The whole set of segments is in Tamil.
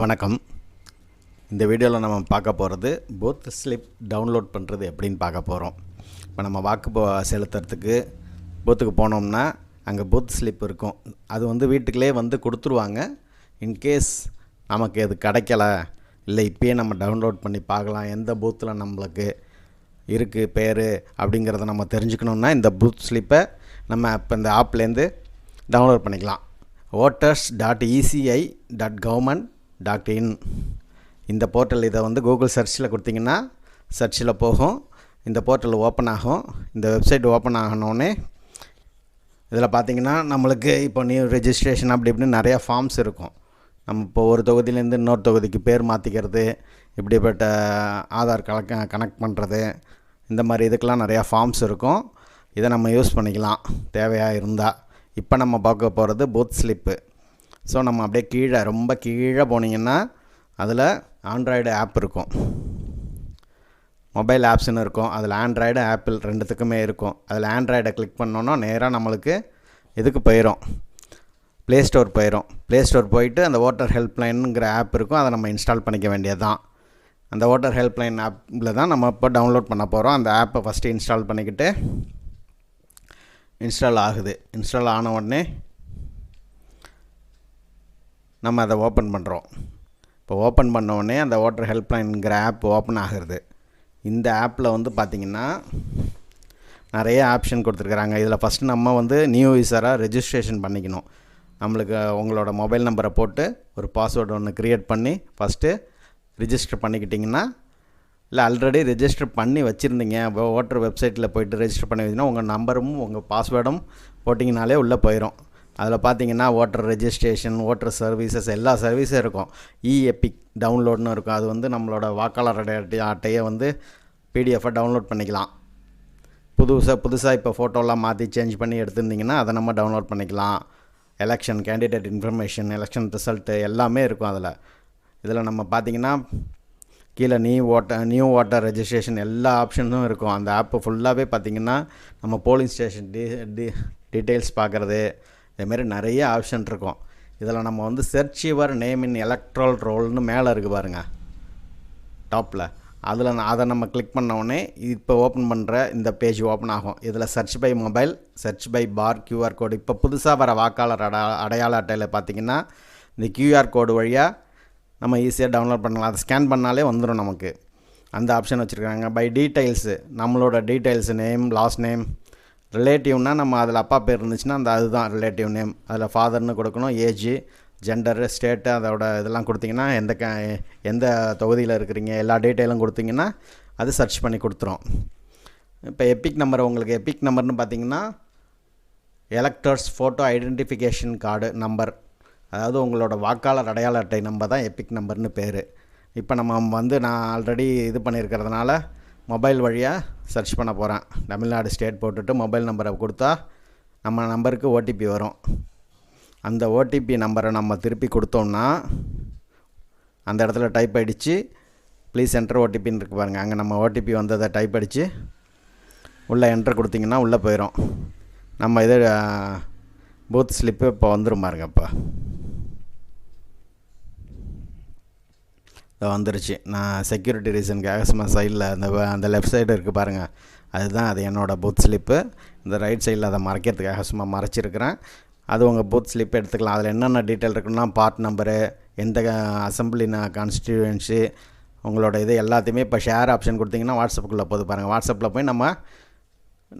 வணக்கம். இந்த வீடியோவில் நம்ம பார்க்க போகிறது பூத் ஸ்லிப் டவுன்லோட் பண்ணுறது எப்படின்னு பார்க்க போகிறோம் இப்போ நம்ம வாக்கு செலுத்துறதுக்கு பூத்துக்கு போனோம்னா அங்கே பூத் ஸ்லிப் இருக்கும். அது வந்து வீட்டுக்குள்ளே வந்து கொடுத்துருவாங்க. இன்கேஸ் நமக்கு அது கிடைக்கல இல்லை இப்பயே நம்ம டவுன்லோட் பண்ணி பார்க்கலாம் எந்த பூத்தில் நம்மளுக்கு இருக்குது பேர் அப்படிங்கிறத நம்ம தெரிஞ்சுக்கணுன்னா இந்த பூத் ஸ்லிப்பை நம்ம இப்போ இந்த ஆப்லேருந்து டவுன்லோட் பண்ணிக்கலாம். Voters dot ECI dot government doctor in இந்த போர்ட்டல் இதை வந்து கூகுள் சர்ச்சில் கொடுத்தீங்கன்னா சர்ச்சில் போகும். இந்த போர்ட்டல் ஓப்பன் ஆகும். இந்த வெப்சைட் ஓப்பன் ஆகணுன்னே இதில் பார்த்தீங்கன்னா நம்மளுக்கு இப்போ நியூ ரெஜிஸ்ட்ரேஷன் அப்படி இப்படின்னு நிறையா ஃபார்ம்ஸ் இருக்கும். நம்ம இப்போ ஒரு தொகுதியிலேருந்து இன்னொரு தொகுதிக்கு பேர் மாற்றிக்கிறது இப்படிப்பட்ட ஆதார் கலக்க கனெக்ட் பண்ணுறது இந்த மாதிரி இதுக்கெலாம் நிறையா ஃபார்ம்ஸ் இருக்கும். இதை நம்ம யூஸ் பண்ணிக்கலாம். தேவையாக இருந்தால் இப்போ நம்ம பார்க்க போகிறது பூத் ஸ்லிப்பு ஸோ நம்ம அப்படியே கீழே ரொம்ப கீழே போனீங்கன்னா அதில் ஆண்ட்ராய்டு ஆப் இருக்கும். மொபைல் ஆப்ஸ்னு இருக்கும். அதில் ஆண்ட்ராய்டு ஆப்பிள் ரெண்டுத்துக்குமே இருக்கும். அதில் ஆண்ட்ராய்டை கிளிக் பண்ணோன்னா நேராக நம்மளுக்கு இதுக்கு போயிடும் ப்ளே ஸ்டோர் போயிடும் ப்ளே ஸ்டோர் போயிட்டு அந்த ஓட்டர் ஹெல்ப்லைனுங்கிற ஆப் இருக்கும். அதை நம்ம இன்ஸ்டால் பண்ணிக்க வேண்டியது தான் அந்த ஓட்டர் ஹெல்ப்லைன் ஆப்பில் தான் நம்ம இப்போ டவுன்லோட் பண்ண போகிறோம் அந்த ஆப்பை ஃபஸ்ட்டு இன்ஸ்டால் பண்ணிக்கிட்டு இன்ஸ்டால் ஆகுது. இன்ஸ்டால் ஆன உடனே நம்ம அதை ஓப்பன் பண்ணுறோம் இப்போ ஓப்பன் பண்ண உடனே அந்த ஓட்டர் ஹெல்ப்லைனுங்கிற ஆப் ஓப்பன் ஆகிறது. இந்த ஆப்பில் வந்து பார்த்திங்கன்னா நிறைய ஆப்ஷன் கொடுத்துருக்குறாங்க. இதில் ஃபஸ்ட்டு நம்ம வந்து நியூ யூஸராக ரெஜிஸ்ட்ரேஷன் பண்ணிக்கணும். நம்மளுக்கு உங்களோட மொபைல் நம்பரை போட்டு ஒரு பாஸ்வேர்டு ஒன்று க்ரியேட் பண்ணி ஃபஸ்ட்டு ரிஜிஸ்டர் பண்ணிக்கிட்டிங்கன்னா இல்லை ஆல்ரெடி ரெஜிஸ்டர் பண்ணி வச்சுருந்தீங்க. ஓட்டர் வெப்சைட்டில் போய்ட்டு ரெஜிஸ்டர் பண்ணி வச்சுன்னா உங்கள் நம்பரும் உங்கள் பாஸ்வேர்டும் போட்டிங்கனாலே உள்ளே போயிடும் அதில் பார்த்தீங்கன்னா ஓட்டர் ரெஜிஸ்ட்ரேஷன் ஓட்டர் சர்வீசஸ் எல்லா சர்வீஸும் இருக்கும். இ எப்பிக் டவுன்லோட்னு இருக்கும். அது வந்து நம்மளோட வாக்காளர் அட்டை அட்டையை வந்து பிடிஎஃபாக டவுன்லோட் பண்ணிக்கலாம். புதுசாக புதுசாக இப்போ ஃபோட்டோலாம் மாற்றி சேஞ்ச் பண்ணி எடுத்திருந்தீங்கன்னா அதை நம்ம டவுன்லோட் பண்ணிக்கலாம். Election candidate information election result எல்லாமே இருக்கும் அதில். இதில் நம்ம பார்த்திங்கன்னா கீழே new voter new voter registration எல்லா ஆப்ஷனும் இருக்கும். அந்த ஆப்பு ஃபுல்லாகவே பார்த்திங்கன்னா நம்ம போலிங் ஸ்டேஷன் டீ டீட்டெயில்ஸ் பார்க்குறது இதுமாரி நிறைய ஆப்ஷன் இருக்கும். இதில் நம்ம வந்து search your name in electoral ரோல்னு மேலே இருக்குது பாருங்கள் டாப்பில் அதில் அதை நம்ம கிளிக் பண்ண இப்போ ஓப்பன் பண்ணுற இந்த பேஜ் ஓப்பன் ஆகும். இதில் search by mobile search by bar QR code இப்போ புதுசாக வர வாக்காளர் அட அடையாள அட்டையில் பார்த்திங்கன்னா இந்த கியூஆர் கோடு வழியாக நம்ம ஈஸியாக டவுன்லோட் பண்ணலாம். அதை ஸ்கேன் பண்ணாலே வந்துடும் நமக்கு. அந்த ஆப்ஷன் வச்சுருக்காங்க. பை டீட்டெயில்ஸு நம்மளோட டீட்டெயில்ஸு நேம் லாஸ்ட் நேம் ரிலேட்டிவ்னா நம்ம அதில் அப்பா பேர் இருந்துச்சுன்னா அந்த அதுதான் ரிலேட்டிவ் நேம். அதில் ஃபாதர்னு கொடுக்கணும் ஏஜ் ஜெண்டரு ஸ்டேட்டு அதோட இதெல்லாம் கொடுத்தீங்கன்னா எந்த க எந்த தொகுதியில் இருக்கிறீங்க எல்லா டீட்டெயிலும் கொடுத்தீங்கன்னா அது சர்ச் பண்ணி கொடுத்துரும். இப்போ எப்பிக் நம்பர் உங்களுக்கு எப்பிக் நம்பர்னு பார்த்தீங்கன்னா electors photo identification card number அதாவது உங்களோட வாக்காளர் அடையாள அட்டை நம்பர் தான் எப்பிக் நம்பர்னு பேர். இப்போ நம்ம வந்து நான் ஆல்ரெடி இது பண்ணியிருக்கிறதுனால மொபைல் வழியாக சர்ச் பண்ண போகிறேன் தமிழ்நாடு ஸ்டேட் போட்டுட்டு மொபைல் நம்பரை கொடுத்தா நம்ம நம்பருக்கு ஓடிபி வரும். அந்த ஓடிபி நம்பரை நம்ம திருப்பி கொடுத்தோம்னா அந்த இடத்துல டைப் அடித்து ப்ளீஸ் என்ட்ரு ஓடிபின்னு இருக்கு பாருங்கள் அங்கே நம்ம ஓடிபி வந்ததை டைப் அடித்து உள்ளே என்ட்ரு கொடுத்திங்கன்னா உள்ளே போயிடும் நம்ம இது பூத் ஸ்லிப்பு இப்போ வந்துடும் பாருங்க இப்போ வந்துருச்சு. நான் செக்யூரிட்டி ரீசனுக்காக சும்மா சைடில் அந்த அந்த லெஃப்ட் சைடு இருக்குது பாருங்கள் அதுதான் அது என்னோடய பூத் ஸ்லிப்பு இந்த ரைட் சைடில் அதை மறைக்கிறதுக்காக சும்மா மறைச்சிருக்கிறேன். அது உங்கள் பூத் ஸ்லிப் எடுத்துக்கலாம். அதில் என்னென்ன டீட்டெயில் இருக்குன்னா பார்ட் நம்பரு எந்த அசம்பிளி கான்ஸ்டியூன்சி உங்களோட இது எல்லாத்தையுமே இப்போ ஷேர் ஆப்ஷன் கொடுத்தீங்கன்னா வாட்ஸ்அப்புக்குள்ளே போது பாருங்கள் வாட்ஸ்அப்பில் போய் நம்ம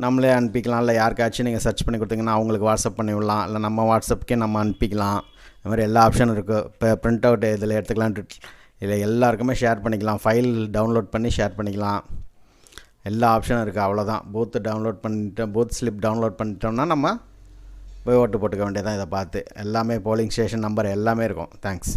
நம்மளே அனுப்பிக்கலாம். இல்லை யாருக்காச்சும் நீங்கள் சர்ச் பண்ணி கொடுத்தீங்கன்னா அவங்களுக்கு வாட்ஸ்அப் பண்ணி விடலாம். இல்லை நம்ம வாட்ஸ்அப்புக்கே நம்ம அனுப்பிக்கலாம். இந்த மாதிரி எல்லா ஆப்ஷனும் இருக்குது இப்போ ப்ரிண்ட் அவுட் இதில் எடுத்துக்கலாம் இதில் எல்லாருக்குமே ஷேர் பண்ணிக்கலாம். ஃபைல் டவுன்லோட் பண்ணி ஷேர் பண்ணிக்கலாம். எல்லா ஆப்ஷனும் இருக்குது அவ்வளோதான் பூத்து டவுன்லோட் பண்ணிட்டோம் பூத் ஸ்லிப் டவுன்லோட் பண்ணிட்டோம்னா நம்ம போய் ஓட்டு போட்டுக்க வேண்டியதான் இதை பார்த்து. எல்லாமே போலிங் ஸ்டேஷன் நம்பர் எல்லாமே இருக்கும். தேங்க்ஸ்